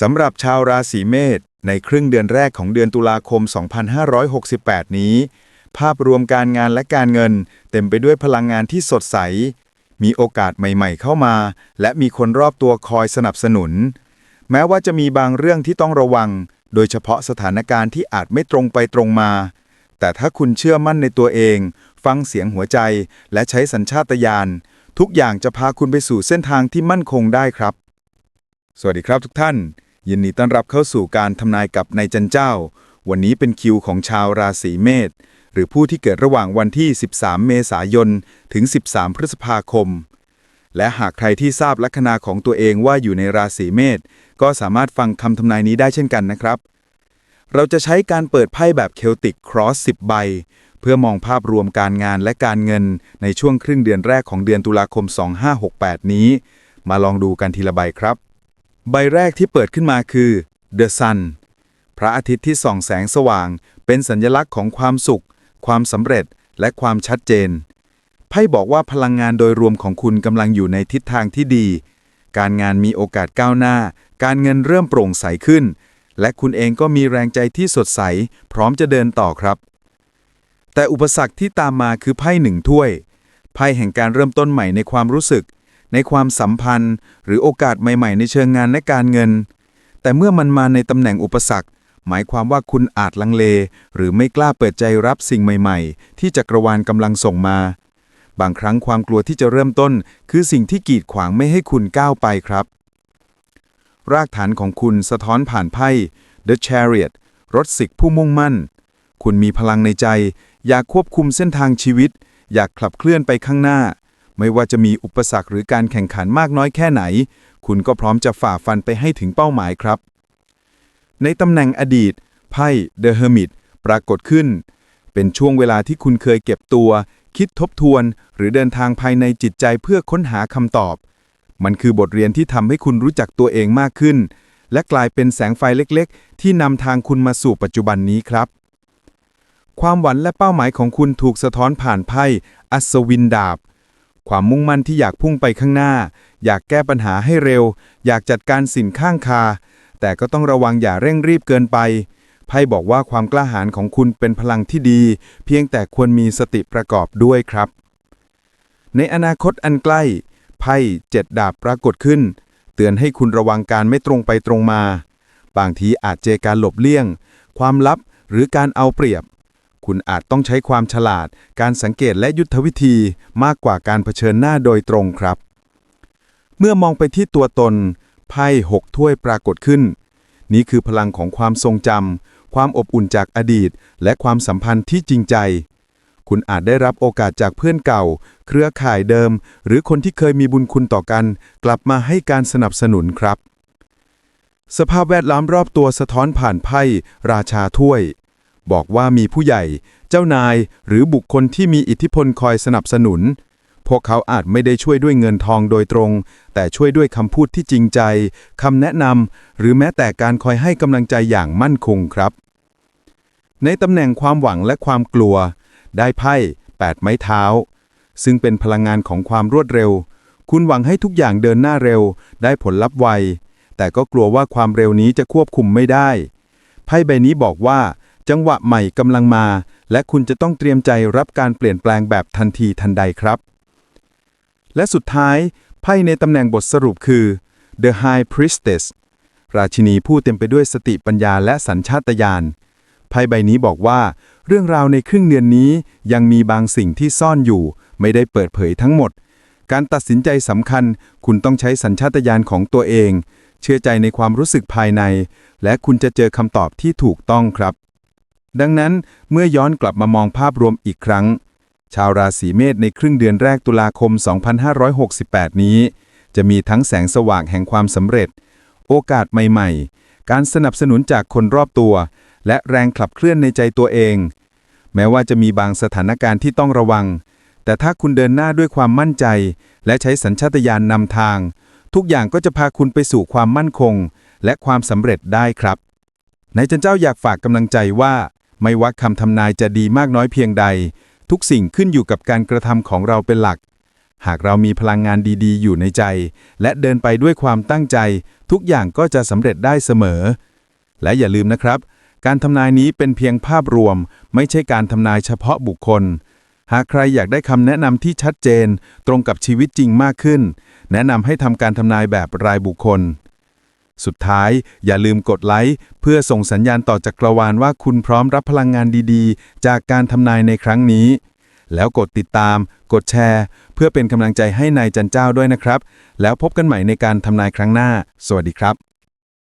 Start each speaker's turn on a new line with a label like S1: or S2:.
S1: สำหรับชาวราศีเมษในครึ่งเดือนแรกของเดือนตุลาคม 2568 นี้ ภาพรวมการงานและการเงิน เต็มไปด้วยพลังงานที่สดใส มีโอกาสใหม่ๆเข้ามา และมีคนรอบตัวคอยสนับสนุน แม้ว่าจะมีบางเรื่องที่ต้องระวัง โดยเฉพาะสถานการณ์ที่อาจไม่ตรงไปตรงมา แต่ถ้าคุณเชื่อมั่นในตัวเอง ฟังเสียงหัวใจ และใช้สัญชาตญาณทุกอย่างจะพาคุณไปสู่เส้นทางที่มั่นคงได้ครับ สวัสดีครับทุกท่าน ยินดีต้อนรับเข้าสู่การทำนายกับนายจันเจ้า วันนี้เป็นคิวของชาวราศีเมษหรือผู้ที่เกิดระหว่างวันที่ 13 เมษายน ถึง 13 พฤษภาคม และหากใครที่ทราบลัคนาของตัวเองว่าอยู่ในราศีเมษก็สามารถฟังคำทำนายนี้ได้เช่นกันนะครับ เราจะใช้การเปิดไพ่แบบเคลติกครอส 10 ใบ เพื่อมองภาพรวมการงานและการเงินในช่วงครึ่งเดือนแรกของเดือนตุลาคม 2568 นี้ มาลองดูกันทีละใบครับ ใบแรกที่เปิดขึ้นมาคือ The Sun พระอาทิตย์ที่ส่องแสงสว่าง เป็นสัญลักษณ์ของความสุข ความสำเร็จและความชัดเจน ไพ่บอกว่าพลังงานโดยรวมของคุณกำลังอยู่ในทิศทางที่ดี การงานมีโอกาสก้าวหน้า การเงินเริ่มโปร่งใสขึ้น และคุณเองก็มีแรงใจที่สดใส พร้อมจะเดินต่อครับ แต่อุปสรรคที่ตามมาคือไพ่หนึ่งถ้วย ไพ่แห่งการเริ่มต้นใหม่ในความรู้สึก ในความสัมพันธ์ หรือโอกาสใหม่ๆ ในเชิงงานและการเงิน แต่เมื่อมันมาในตำแหน่งอุปสรรค หมายความว่าคุณอาจลังเล หรือไม่กล้าเปิดใจรับสิ่งใหม่ๆ ที่จักรวาลกำลังส่งมา บางครั้งความกลัวที่จะเริ่มต้น คือสิ่งที่กีดขวางไม่ให้คุณก้าวไปครับ รากฐานของคุณสะท้อนผ่านไพ่ The Chariot รถสิกผู้มุ่งมั่น คุณมีพลังในใจ อยากควบคุมเส้นทางชีวิต อยากขับเคลื่อนไปข้างหน้า ไม่ว่าจะมีอุปสรรคหรือการแข่งขันมากน้อยแค่ไหน คุณก็พร้อมจะฝ่าฟันไปให้ถึงเป้าหมายครับ ในตำแหน่งอดีต ไพ่ The Hermit ปรากฏขึ้น เป็นช่วงเวลาที่คุณเคยเก็บตัว คิดทบทวน หรือเดินทางภายในจิตใจเพื่อค้นหาคำตอบ มันคือบทเรียนที่ทำให้คุณรู้จักตัวเองมากขึ้น และกลายเป็นแสงไฟเล็กๆ ที่นำทางคุณมาสู่ปัจจุบันนี้ครับความหวังและเป้าหมายของคุณถูกสะท้อนผ่านไพ่อัศวินดาบ ความมุ่งมั่นที่อยากพุ่งไปข้างหน้า อยากแก้ปัญหาให้เร็ว อยากจัดการสินข้างคา แต่ก็ต้องระวังอย่าเร่งรีบเกินไป ไพ่บอกว่าความกล้าหาญของคุณเป็นพลังที่ดี เพียงแต่ควรมีสติประกอบด้วยครับ ในอนาคตอันใกล้ ไพ่เจ็ดดาบปรากฏขึ้น เตือนให้คุณระวังการไม่ตรงไปตรงมา บางทีอาจเจอการหลบเลี่ยง ความลับหรือการเอาเปรียบ คุณอาจต้องใช้ความฉลาด การสังเกตและยุทธวิธีมากกว่าการเผชิญหน้าโดยตรงครับ เมื่อมองไปที่ตัวตน ไพ่หกถ้วยปรากฏขึ้น นี่คือพลังของความทรงจำความอบอุ่นจากอดีต และความสัมพันธ์ที่จริงใจ คุณอาจได้รับโอกาสจากเพื่อนเก่า เครือข่ายเดิม หรือคนที่เคยมีบุญคุณต่อกัน กลับมาให้การสนับสนุนครับสภาพแวดล้อมรอบตัวสะท้อนผ่านไพ่ ราชาถ้วย บอกว่ามีผู้ใหญ่ เจ้านาย หรือบุคคลที่มีอิทธิพลคอยสนับสนุน พวกเขาอาจไม่ได้ช่วยด้วยเงินทองโดยตรง แต่ช่วยด้วยคำพูดที่จริงใจคำแนะนำหรือแม้แต่การคอยให้กำลังใจอย่างมั่นคงครับ ในตำแหน่งความหวังและความกลัว ได้ไพ่แปดไม้เท้า ซึ่งเป็นพลังงานของความรวดเร็ว คุณหวังให้ทุกอย่างเดินหน้าเร็ว ได้ผลลัพธ์ไวแต่ก็กลัวว่าความเร็วนี้จะควบคุมไม่ได้ ไพ่ใบนี้บอกว่า จังหวะใหม่กำลังมา และคุณจะต้องเตรียมใจรับการเปลี่ยนแปลงแบบทันทีทันใดครับ และสุดท้ายไพ่ในตำแหน่งบทสรุปคือ The High Priestess ราชินีผู้เต็มไปด้วยสติปัญญาและสัญชาตญาณไพ่ใบนี้บอกว่า เรื่องราวในครึ่งเดือนนี้ยังมีบางสิ่งที่ซ่อนอยู่ ไม่ได้เปิดเผยทั้งหมด การตัดสินใจสำคัญ คุณต้องใช้สัญชาตญาณของตัวเอง เชื่อใจในความรู้สึกภายใน และคุณจะเจอคำตอบที่ถูกต้องครับ ดังนั้นเมื่อย้อนกลับมามองภาพรวมอีกครั้ง ชาวราศีเมษในครึ่งเดือนแรกตุลาคม 2568 นี้ จะมีทั้งแสงสว่างแห่งความสำเร็จ โอกาสใหม่ๆ การสนับสนุนจากคนรอบตัว และแรงขับเคลื่อนในใจตัวเอง แม้ว่าจะมีบางสถานการณ์ที่ต้องระวัง แต่ถ้าคุณเดินหน้าด้วยความมั่นใจ และใช้สัญชาตญาณนนำทาง ทุกอย่างก็จะพาคุณไปสู่ความมั่นคง และความสำเร็จได้ครับนายจันเจ้าอยากฝากกำลังใจว่า ไม่ว่าคำทำนายจะดีมากน้อยเพียงใด ทุกสิ่งขึ้นอยู่กับการกระทำของเราเป็นหลัก หากเรามีพลังงานดีๆ อยู่ในใจ และเดินไปด้วยความตั้งใจ ทุกอย่างก็จะสำเร็จได้เสมอ และอย่าลืมนะครับ การทำนายนี้เป็นเพียงภาพรวม ไม่ใช่การทำนายเฉพาะบุคคล หากใครอยากได้คำแนะนำที่ชัดเจน ตรงกับชีวิตจริงมากขึ้น แนะนำให้ทำการทำนายแบบรายบุคคล สุดท้าย อย่าลืมกดไลค์เพื่อส่งสัญญาณต่อจักรวาลว่าคุณพร้อมรับพลังงานดีๆ จากการทำนายในครั้งนี้ แล้วกดติดตาม กดแชร์ เพื่อเป็นกำลังใจให้นายจันเจ้าด้วยนะครับ แล้วพบกันใหม่ในการทำนายครั้งหน้า สวัสดีครับ